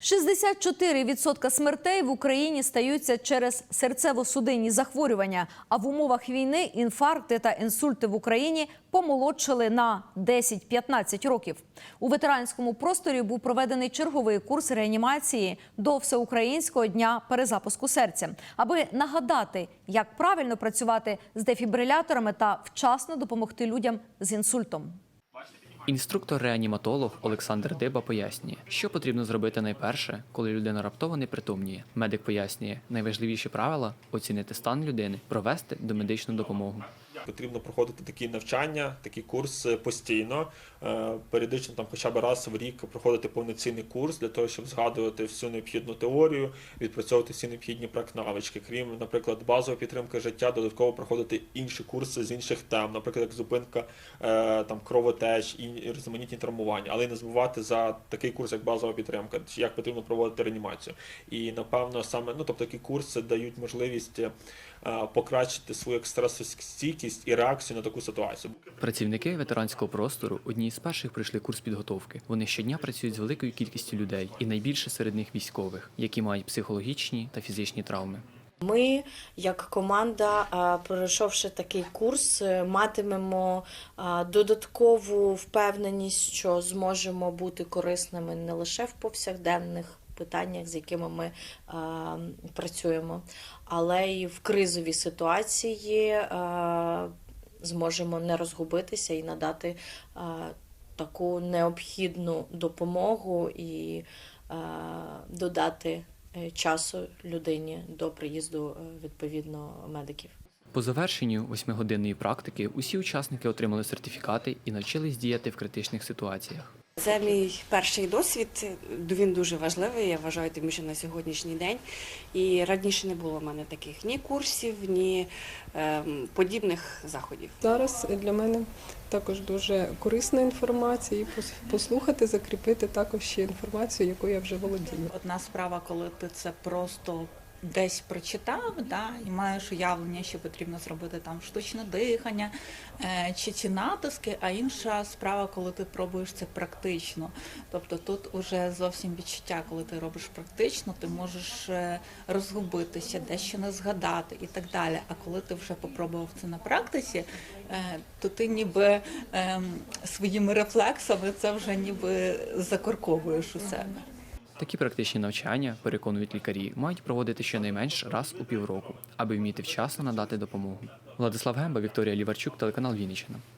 64% смертей в Україні стаються через серцево-судинні захворювання. А в умовах війни інфаркти та інсульти в Україні помолодшили на 10-15 років. У ветеранському просторі був проведений черговий курс реанімації до всеукраїнського дня перезапуску серця, аби нагадати, як правильно працювати з дефібриляторами та вчасно допомогти людям з інсультом. Інструктор-реаніматолог Олександр Диба пояснює, що потрібно зробити найперше, коли людина раптово не притомніє. Медик пояснює, найважливіші правила оцінити стан людини, провести домедичну допомогу. Потрібно проходити такі навчання, такі курси постійно, е, періодично там хоча б раз в рік проходити повноцінний курс для того, щоб згадувати всю необхідну теорію, відпрацьовувати всі необхідні практнавички. Крім, наприклад, базової підтримки життя, додатково проходити інші курси з інших тем, наприклад, як зупинка е, там кровотеч і різноманітні травмування, але не забувати за такий курс, як базова підтримка, чи як потрібно проводити реанімацію. І напевно саме ну тобто такі курси дають можливість покращити свою стресостійкість і реакцію на таку ситуацію. Працівники ветеранського простору одні з перших пройшли курс підготовки. Вони щодня працюють з великою кількістю людей, і найбільше серед них військових, які мають психологічні та фізичні травми. Ми, як команда, пройшовши такий курс, е, матимемо додаткову впевненість, що зможемо бути корисними не лише в повсякденних питаннях, з якими ми а, працюємо, але й в кризовій ситуації а, зможемо не розгубитися і надати а, таку необхідну допомогу і додати е, часу людині до приїзду е, відповідно медиків. По завершенню восьмигодинної практики усі учасники отримали сертифікати і навчились діяти в критичних ситуаціях. Це мій перший досвід. Він дуже важливий. Я вважаю, тим що на сьогоднішній день. І раніше не було в мене таких ні курсів, ні ем, подібних заходів. Зараз для мене також дуже корисна інформація, і послухати, закріпити також ще інформацію, яку я вже володію. Одна справа, коли ти це просто десь прочитав, да, і маєш уявлення, що потрібно зробити там штучне дихання е, чи ці натиски, а інша справа, коли ти пробуєш це практично. Тобто тут уже зовсім відчуття, коли ти робиш практично, ти можеш е, розгубитися, дещо не згадати і так далі. А коли ти вже попробував це на практиці, е, то ти ніби ем, своїми рефлексами це вже ніби закорковуєш у себе. Такі практичні навчання, переконують лікарі, мають проводити щонайменш раз у півроку, аби вміти вчасно надати допомогу. Владислав Гемба, Вікторія Ліварчук, телеканал Вінниччина.